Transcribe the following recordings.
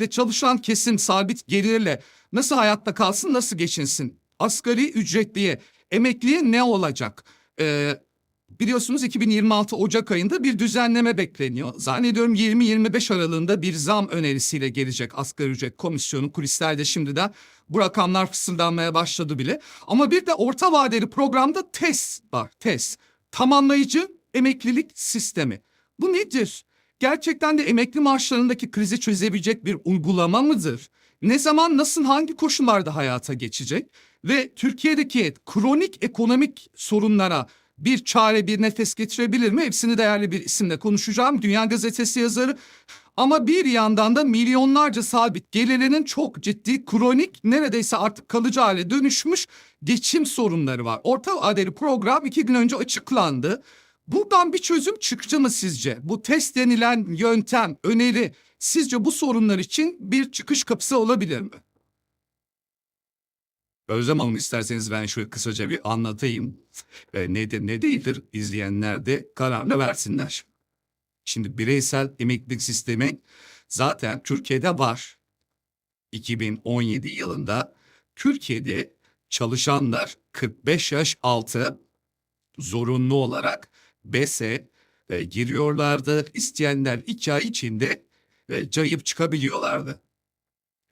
ve çalışan kesim sabit gelirle nasıl hayatta kalsın, nasıl geçinsin? Asgari ücretliye, emekliye ne olacak? Ee, biliyorsunuz 2026 Ocak ayında bir düzenleme bekleniyor. Zannediyorum 20-25 aralığında bir zam önerisiyle gelecek asgari ücret komisyonu. Kulislerde şimdiden bu rakamlar fısıldanmaya başladı bile. Ama bir de orta vadeli programda TES var. TES. Tamamlayıcı emeklilik sistemi. Bu nedir? Gerçekten de emekli maaşlarındaki krizi çözebilecek bir uygulama mıdır? Ne zaman, nasıl, hangi koşullarda hayata geçecek? Ve Türkiye'deki kronik ekonomik sorunlara bir çare, bir nefes getirebilir mi? Hepsini değerli bir isimle konuşacağım. Dünya Gazetesi yazarı. Ama bir yandan da milyonlarca sabit gelirinin çok ciddi, kronik, neredeyse artık kalıcı hale dönüşmüş geçim sorunları var. Orta vadeli program iki gün önce açıklandı. Buradan bir çözüm çıktı mı sizce? Bu test denilen yöntem, öneri sizce bu sorunlar için bir çıkış kapısı olabilir mi? Özlem Hanım isterseniz ben şöyle kısaca bir anlatayım. E, nedir ne değildir izleyenler de kararını versinler. Şimdi bireysel emeklilik sistemi zaten Türkiye'de var. 2017 yılında Türkiye'de çalışanlar 45 yaş altı zorunlu olarak BES'e e, giriyorlardı. İsteyenler iki ay içinde e, cayıp çıkabiliyorlardı.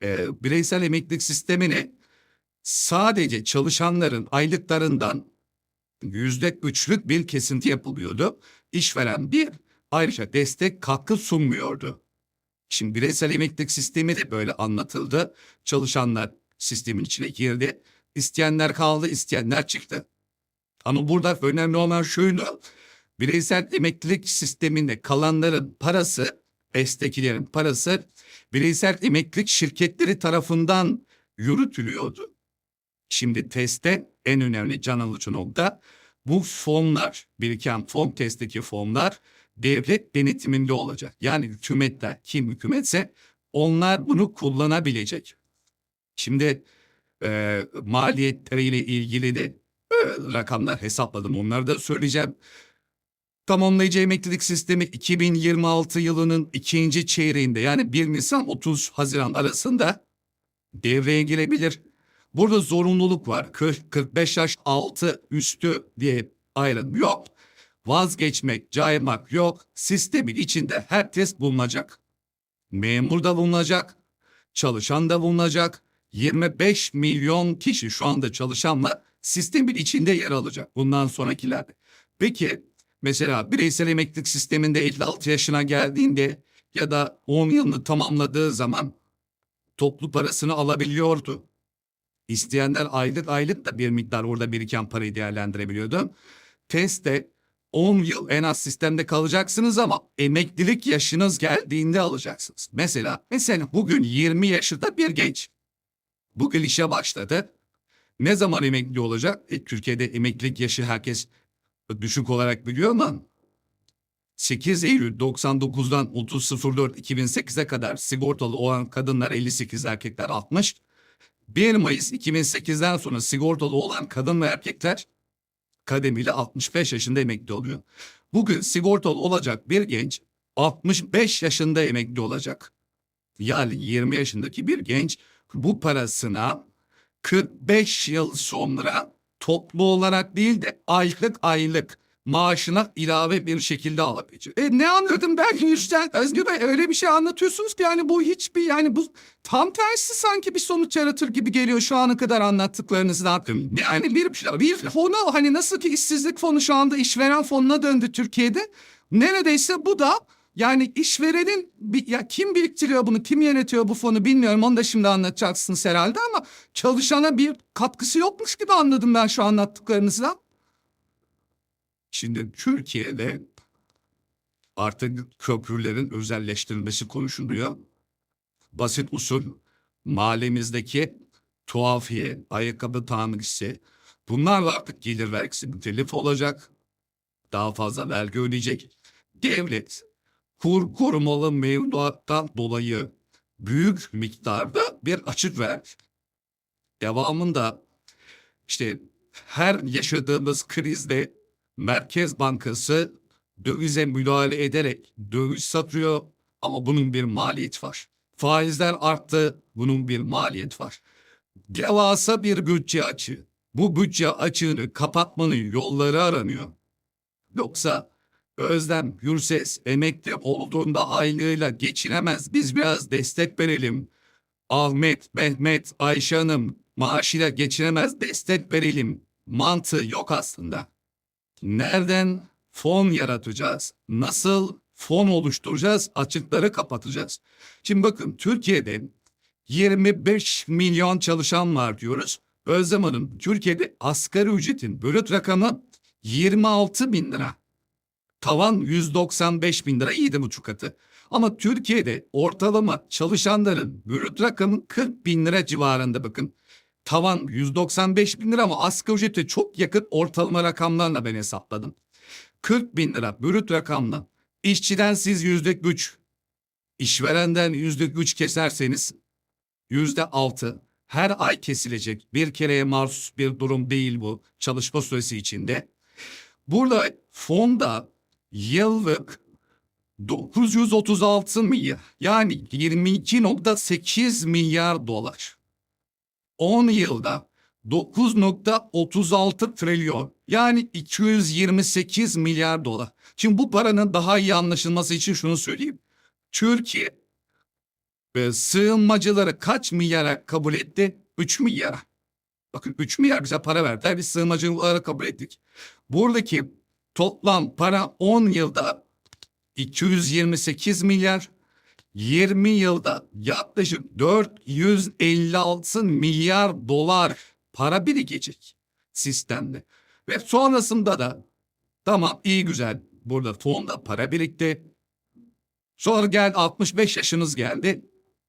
E, bireysel emeklilik sistemini sadece çalışanların aylıklarından yüzde üçlük bir kesinti yapılıyordu. İşveren bir ayrıca destek katkı sunmuyordu. Şimdi bireysel emeklilik sistemi de böyle anlatıldı. Çalışanlar sistemin içine girdi. İsteyenler kaldı, isteyenler çıktı. Ama burada önemli olan şuydu. Bireysel emeklilik sisteminde kalanların parası, destekilerin parası bireysel emeklilik şirketleri tarafından yürütülüyordu. Şimdi testte en önemli can alıcı nokta bu fonlar, biriken fon testteki fonlar devlet denetiminde olacak. Yani hükümetler, kim hükümetse onlar bunu kullanabilecek. Şimdi e, maliyetleriyle ilgili de e, rakamlar hesapladım. Onları da söyleyeceğim. Tamamlayıcı emeklilik sistemi 2026 yılının ikinci çeyreğinde yani 1 Nisan 30 Haziran arasında devreye girebilir. Burada zorunluluk var. 40-45 yaş altı üstü diye ayrım yok. Vazgeçmek, caymak yok. Sistemin içinde herkes bulunacak. Memur da bulunacak. Çalışan da bulunacak. 25 milyon kişi şu anda çalışanla sistemin içinde yer alacak bundan sonrakilerde. Peki mesela bireysel emeklilik sisteminde 56 yaşına geldiğinde ya da 10 yılını tamamladığı zaman toplu parasını alabiliyordu. İsteyenler aylık aylık da bir miktar orada biriken parayı değerlendirebiliyordu. Testte 10 yıl en az sistemde kalacaksınız ama emeklilik yaşınız geldiğinde alacaksınız. Mesela mesela bugün 20 yaşında bir genç. Bugün işe başladı. Ne zaman emekli olacak? E, Türkiye'de emeklilik yaşı herkes düşük olarak biliyor ama 8 Eylül 99'dan 30.04.2008'e kadar sigortalı olan kadınlar 58 erkekler 60. 1 Mayıs 2008'den sonra sigortalı olan kadın ve erkekler kademeli 65 yaşında emekli oluyor. Bugün sigortalı olacak bir genç 65 yaşında emekli olacak. Yani 20 yaşındaki bir genç bu parasına 45 yıl sonra toplu olarak değil de aylık aylık maaşına ilave bir şekilde alabilecek. E ne anladım ben Yüzden Özgür Bey öyle bir şey anlatıyorsunuz ki yani bu hiçbir yani bu tam tersi sanki bir sonuç yaratır gibi geliyor şu ana kadar anlattıklarınızdan. Yani bir, bir fonu hani nasıl ki işsizlik fonu şu anda işveren fonuna döndü Türkiye'de. Neredeyse bu da yani işverenin ya kim biriktiriyor bunu, kim yönetiyor bu fonu bilmiyorum. Onu da şimdi anlatacaksınız herhalde ama çalışana bir katkısı yokmuş gibi anladım ben şu anlattıklarınızdan. Şimdi Türkiye'de artık köprülerin özelleştirilmesi konuşuluyor. Basit usul mahallemizdeki tuhafiye, ayakkabı tamircisi bunlar da artık gelir vergisi mütelif olacak. Daha fazla vergi ödeyecek. Devlet kur korumalı mevduattan dolayı büyük miktarda bir açık ver. Devamında işte her yaşadığımız krizde Merkez Bankası dövize müdahale ederek döviz satıyor ama bunun bir maliyeti var. Faizler arttı. Bunun bir maliyet var. Devasa bir bütçe açığı. Bu bütçe açığını kapatmanın yolları aranıyor. Yoksa Özlem Gürses emekli olduğunda aylığıyla geçinemez. Biz biraz destek verelim. Ahmet, Mehmet, Ayşe Hanım maaşıyla geçinemez destek verelim. Mantığı yok aslında. Nereden fon yaratacağız? Nasıl fon oluşturacağız? Açıkları kapatacağız. Şimdi bakın Türkiye'de 25 milyon çalışan var diyoruz. Özlem Hanım Türkiye'de asgari ücretin bölüt rakamı 26 bin lira. Tavan 195 bin lira iyiydi buçuk katı. Ama Türkiye'de ortalama çalışanların bürüt rakamı 40 bin lira civarında bakın. Tavan 195 bin lira ama asgari ücrete çok yakın ortalama rakamlarla ben hesapladım. 40 bin lira bürüt rakamla işçiden siz yüzde güç, işverenden yüzde güç keserseniz yüzde altı her ay kesilecek bir kereye mahsus bir durum değil bu çalışma süresi içinde. Burada fonda yıllık 936 milyar yani 22.8 milyar dolar. 10 yılda 9.36 trilyon yani 228 milyar dolar. Şimdi bu paranın daha iyi anlaşılması için şunu söyleyeyim. Türkiye ve sığınmacıları kaç milyara kabul etti? 3 milyara. Bakın 3 milyar bize para verdiler biz sığınmacıları kabul ettik. Buradaki toplam para 10 yılda 228 milyar, 20 yılda yaklaşık 456 milyar dolar para birikecek sistemde. Ve sonrasında da tamam iyi güzel burada fonda para birikti. Sonra geldi 65 yaşınız geldi.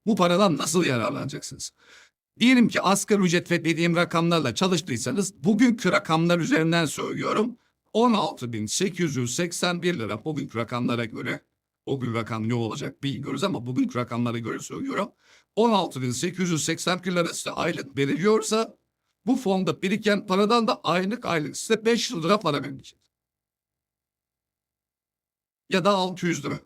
Bu paradan nasıl yararlanacaksınız? Diyelim ki asgari ücret ve dediğim rakamlarla çalıştıysanız bugünkü rakamlar üzerinden söylüyorum. 16.881 lira bugünkü rakamlara göre. O gün rakam ne olacak bilmiyoruz ama bugünkü rakamlara göre söylüyorum. 16.881 lira size aylık veriliyorsa bu fonda biriken paradan da aylık aylık size 5 lira para verilecek. Ya da 600 lira.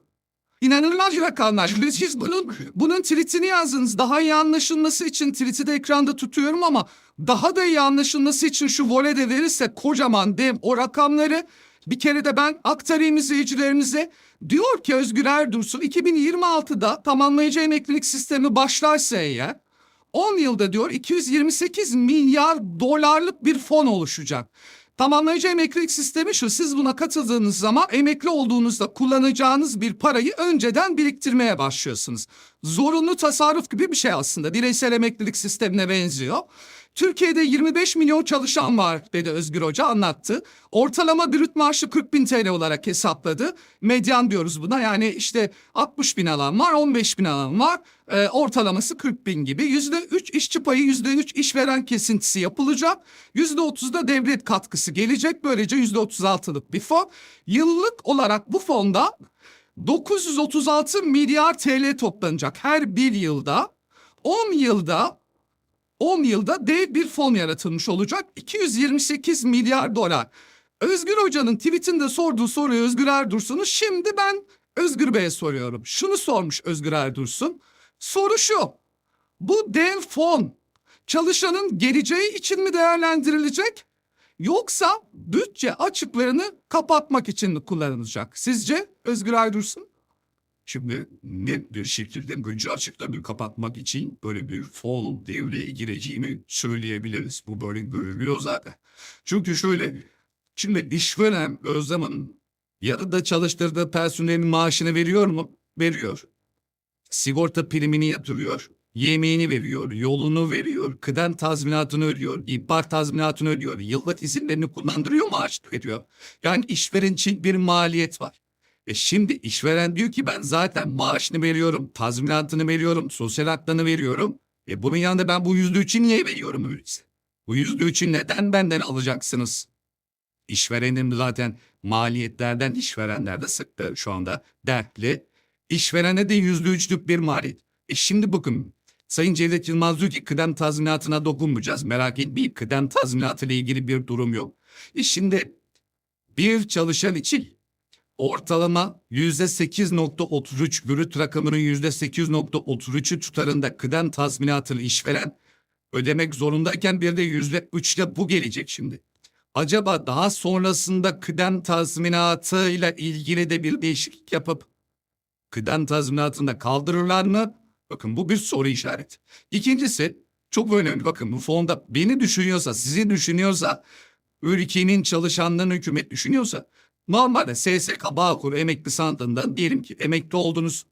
İnanılmaz rakamlar. Şimdi siz bunun, bunun tweetini yazdınız. Daha iyi anlaşılması için tweet'i de ekranda tutuyorum ama daha da iyi anlaşılması için şu volede verirse kocaman dev o rakamları bir kere de ben aktarayım izleyicilerimize. Diyor ki Özgür Erdursun 2026'da tamamlayıcı emeklilik sistemi başlarsa eğer 10 yılda diyor 228 milyar dolarlık bir fon oluşacak. Tamamlayıcı emeklilik sistemi şu. Siz buna katıldığınız zaman emekli olduğunuzda kullanacağınız bir parayı önceden biriktirmeye başlıyorsunuz. Zorunlu tasarruf gibi bir şey aslında. Bireysel emeklilik sistemine benziyor. Türkiye'de 25 milyon çalışan var dedi Özgür Hoca anlattı. Ortalama brüt maaşı 40 bin TL olarak hesapladı. Medyan diyoruz buna yani işte 60 bin alan var 15 bin alan var. Ee, ortalaması 40 bin gibi. %3 işçi payı %3 işveren kesintisi yapılacak. %30 da devlet katkısı gelecek. Böylece %36'lık bir fon. Yıllık olarak bu fonda 936 milyar TL toplanacak her bir yılda. 10 yılda 10 yılda dev bir fon yaratılmış olacak. 228 milyar dolar. Özgür Hoca'nın tweetinde sorduğu soruyu Özgür Erdursun'u şimdi ben Özgür Bey'e soruyorum. Şunu sormuş Özgür Erdursun. Soru şu. Bu dev fon çalışanın geleceği için mi değerlendirilecek? Yoksa bütçe açıklarını kapatmak için mi kullanılacak? Sizce Özgür Aydursun? Şimdi net bir şekilde bütçe açıklarını kapatmak için böyle bir fon devreye gireceğini söyleyebiliriz. Bu böyle görülüyor zaten. Çünkü şöyle, şimdi işveren Özlem Hanım yarıda çalıştırdığı personelin maaşını veriyor mu? Veriyor. Sigorta primini yatırıyor. Yemeğini veriyor, yolunu veriyor, kıdem tazminatını ödüyor, ihbar tazminatını ödüyor, yıllık izinlerini kullandırıyor, maaş veriyor. Yani işveren için bir maliyet var. E şimdi işveren diyor ki ben zaten maaşını veriyorum, tazminatını veriyorum, sosyal haklarını veriyorum. E bunun yanında ben bu yüzde üçü niye veriyorum öyleyse? Bu yüzde üçü neden benden alacaksınız? İşverenim zaten maliyetlerden işverenler de sıktı şu anda dertli. İşverene de yüzde üçlük bir maliyet. E şimdi bakın Sayın Cevdet Yılmaz diyor ki kıdem tazminatına dokunmayacağız. Merak etmeyin kıdem tazminatı ile ilgili bir durum yok. E şimdi bir çalışan için ortalama %8.33 brüt rakamının %8.33'ü tutarında kıdem tazminatını işveren ödemek zorundayken bir de %3'le bu gelecek şimdi. Acaba daha sonrasında kıdem tazminatıyla ilgili de bir değişiklik yapıp kıdem tazminatını kaldırırlar mı? Bakın bu bir soru işareti. İkincisi çok önemli bakın bu fonda beni düşünüyorsa, sizi düşünüyorsa, ülkenin çalışanlarını hükümet düşünüyorsa normalde SSK Bağkur emekli sandığından diyelim ki emekli oldunuz,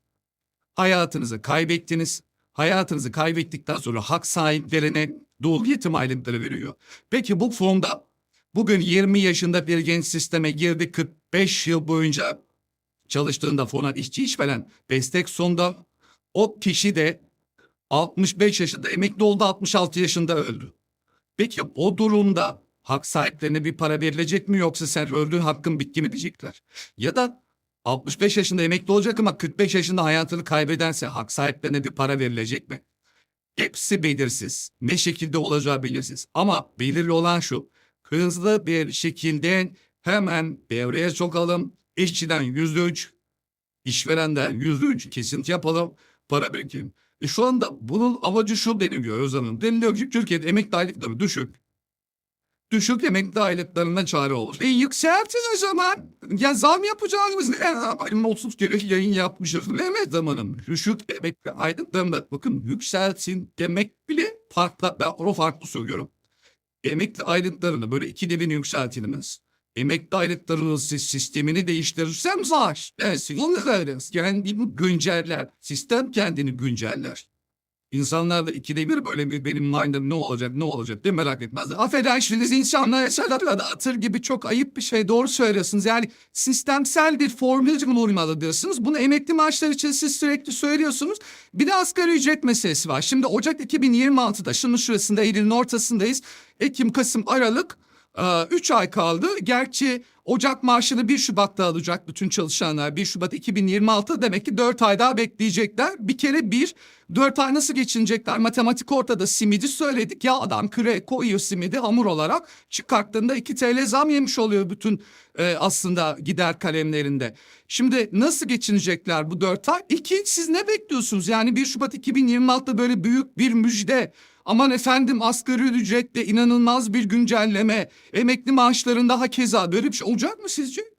hayatınızı kaybettiniz. Hayatınızı kaybettikten sonra hak sahiplerine dul yetim aylıkları veriyor. Peki bu fonda bugün 20 yaşında bir genç sisteme girdi 45 yıl boyunca çalıştığında fona işçi işveren destek sonda o kişi de 65 yaşında emekli oldu 66 yaşında öldü. Peki o durumda hak sahiplerine bir para verilecek mi yoksa sen öldüğün hakkın bitti mi diyecekler. Ya da 65 yaşında emekli olacak ama 45 yaşında hayatını kaybedense hak sahiplerine bir para verilecek mi? Hepsi belirsiz. Ne şekilde olacağı belirsiz. Ama belirli olan şu. Hızlı bir şekilde hemen devreye sokalım. İşçiden yüzde üç, işverenden yüzde üç kesinti yapalım. Para birikim. E şu anda bunun amacı şu deniliyor Özan'ın. Deniliyor ki Türkiye'de emekli aylıkları düşük. Düşük emekli aylıklarına çare olur. E yükseltin o zaman. Ya zam yapacağımız ne? Benim 30 kere yayın yapmışız. Mehmet zamanım. Düşük emekli aylıklarına bakın yükseltin demek bile farklı. Ben onu farklı söylüyorum. Emekli aylıklarını böyle ikide bir yükseltiniz. Emekli aylıklarının sistemini değiştirirsem zar. Evet, onu söyleriz. Kendini günceller. Sistem kendini günceller. İnsanlar da ikide bir böyle bir benim mind'im ne olacak ne olacak diye merak etmez. Affedersiniz insanlar yaşarlar da atır gibi çok ayıp bir şey doğru söylüyorsunuz. Yani sistemsel bir formül bulunmalı diyorsunuz. Bunu emekli maaşları için siz sürekli söylüyorsunuz. Bir de asgari ücret meselesi var. Şimdi Ocak 2026'da şunun şurasında Eylül'ün ortasındayız. Ekim, Kasım, Aralık 3 ay kaldı. Gerçi Ocak maaşını 1 Şubat'ta alacak bütün çalışanlar. 1 Şubat 2026 demek ki 4 ay daha bekleyecekler. Bir kere bir 4 ay nasıl geçinecekler? Matematik ortada simidi söyledik ya adam küre koyuyor simidi hamur olarak. Çıkarttığında 2 TL zam yemiş oluyor bütün e, aslında gider kalemlerinde. Şimdi nasıl geçinecekler bu 4 ay? İki siz ne bekliyorsunuz? Yani 1 Şubat 2026'da böyle büyük bir müjde. Aman efendim asgari ücretle inanılmaz bir güncelleme. Emekli maaşlarında hakeza böyle bir şey olacak mı sizce?